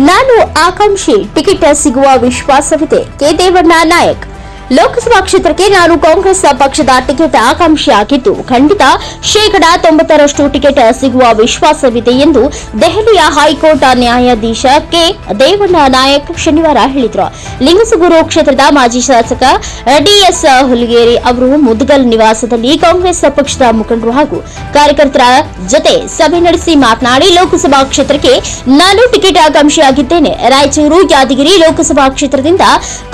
ನಾನು ಆಕಾಂಕ್ಷಿ. ಟಿಕೆಟ್ ಸಿಗುವ ವಿಶ್ವಾಸವಿದೆ. ಕೆ. ದೇವಣ್ಣ ನಾಯಕ್. ಲೋಕಸಭಾ ಕ್ಷೇತ್ರಕ್ಕೆ ನಾನು ಕಾಂಗ್ರೆಸ್ ಪಕ್ಷದ ಟಿಕೆಟ್ ಆಕಾಂಕ್ಷಿ ಆಗಿದ್ದು ಖಂಡಿತ ಶೇಕಡಾ ತೊಂಬತ್ತರಷ್ಟು ಟಿಕೆಟ್ ಸಿಗುವ ವಿಶ್ವಾಸವಿದೆ ಎಂದು ದೆಹಲಿಯ ಹೈಕೋರ್ಟ್ ನ್ಯಾಯಾಧೀಶ ಕೆ. ದೇವಣ್ಣ ನಾಯಕ್ ಶನಿವಾರ ಹೇಳಿದರು. ಲಿಂಗಸಗೂರು ಕ್ಷೇತ್ರದ ಮಾಜಿ ಶಾಸಕ ಡಿಎಸ್ ಹುಲಿಗೇರಿ ಅವರು ಮುದ್ಗಲ್ ನಿವಾಸದಲ್ಲಿ ಕಾಂಗ್ರೆಸ್ ಪಕ್ಷದ ಮುಖಂಡರು ಹಾಗೂ ಕಾರ್ಯಕರ್ತರ ಜೊತೆ ಸಭೆ ನಡೆಸಿ ಮಾತನಾಡಿ, ಲೋಕಸಭಾ ಕ್ಷೇತ್ರಕ್ಕೆ ನಾನು ಟಿಕೆಟ್ ಆಕಾಂಕ್ಷಿಯಾಗಿದ್ದೇನೆ. ರಾಯಚೂರು ಯಾದಗಿರಿ ಲೋಕಸಭಾ ಕ್ಷೇತ್ರದಿಂದ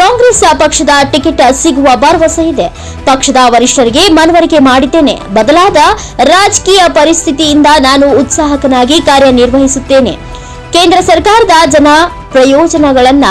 ಕಾಂಗ್ರೆಸ್ ಪಕ್ಷದ ಟಿಕೆಟ್ ಸಿಗುವ ಭರವಸೆ ಇದೆ. ಪಕ್ಷದ ವರಿಷ್ಠರಿಗೆ ಮನವರಿಕೆ ಮಾಡಿದ್ದೇನೆ. ಬದಲಾದ ರಾಜಕೀಯ ಪರಿಸ್ಥಿತಿಯಿಂದ ನಾನು ಉತ್ಸಾಹಕನಾಗಿ ಕಾರ್ಯನಿರ್ವಹಿಸುತ್ತೇನೆ. ಕೇಂದ್ರ ಸರ್ಕಾರದ ಜನ ಪ್ರಯೋಜನಗಳನ್ನ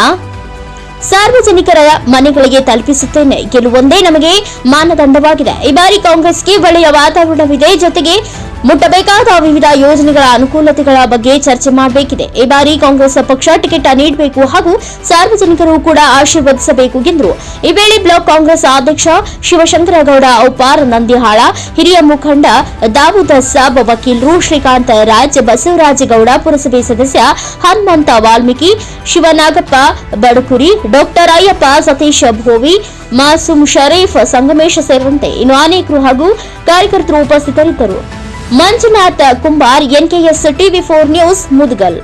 ಸಾರ್ವಜನಿಕರ ಮನೆಗಳಿಗೆ ತಲುಪಿಸುತ್ತೇನೆ. ಗೆಲುವೊಂದೇ ನಮಗೆ ಮಾನದಂಡವಾಗಿದೆ. ಈ ಬಾರಿ ಕಾಂಗ್ರೆಸ್ಗೆ ಒಳ್ಳೆಯ ವಾತಾವರಣವಿದೆ. ಜೊತೆಗೆ ಮುಟ್ಟಬೇಕಾದ ವಿವಿಧ ಯೋಜನೆಗಳ ಅನುಕೂಲತೆಗಳ ಬಗ್ಗೆ ಚರ್ಚೆ ಮಾಡಬೇಕಿದೆ. ಈ ಬಾರಿ ಕಾಂಗ್ರೆಸ್ ಪಕ್ಷ ಟಿಕೆಟ್ ನೀಡಬೇಕು ಹಾಗೂ ಸಾರ್ವಜನಿಕರು ಕೂಡ ಆಶೀರ್ವದಿಸಬೇಕು ಎಂದರು. ಈ ವೇಳೆ ಬ್ಲಾಕ್ ಕಾಂಗ್ರೆಸ್ ಅಧ್ಯಕ್ಷ ಶಿವಶಂಕರಗೌಡ ಔಪಾರ್ ನಂದಿಹಾಳ, ಹಿರಿಯ ಮುಖಂಡ ದಾವೂದ್ ಸಾಬ್ ವಕೀಲರು ಶ್ರೀಕಾಂತ್ ರಾಜ್, ಬಸವರಾಜಗೌಡ ಪುರಸಭೆ ಸದಸ್ಯ ಹನುಮಂತ ವಾಲ್ಮೀಕಿ, ಶಿವನಾಗಪ್ಪ ಬಡಕುರಿ, ಡಾಕ್ಟರ್ ಅಯ್ಯಪ್ಪ, ಸತೀಶ್ ಭೋವಿ, ಮಾಸೂಮ್ ಶರೀಫ್, ಸಂಗಮೇಶ ಸೇರಿದಂತೆ ಇನ್ನು ಅನೇಕರು ಹಾಗೂ ಕಾರ್ಯಕರ್ತರು ಉಪಸ್ಥಿತರಿದ್ದರು. Manjunath Kumbar NKS TV four news Mudgal.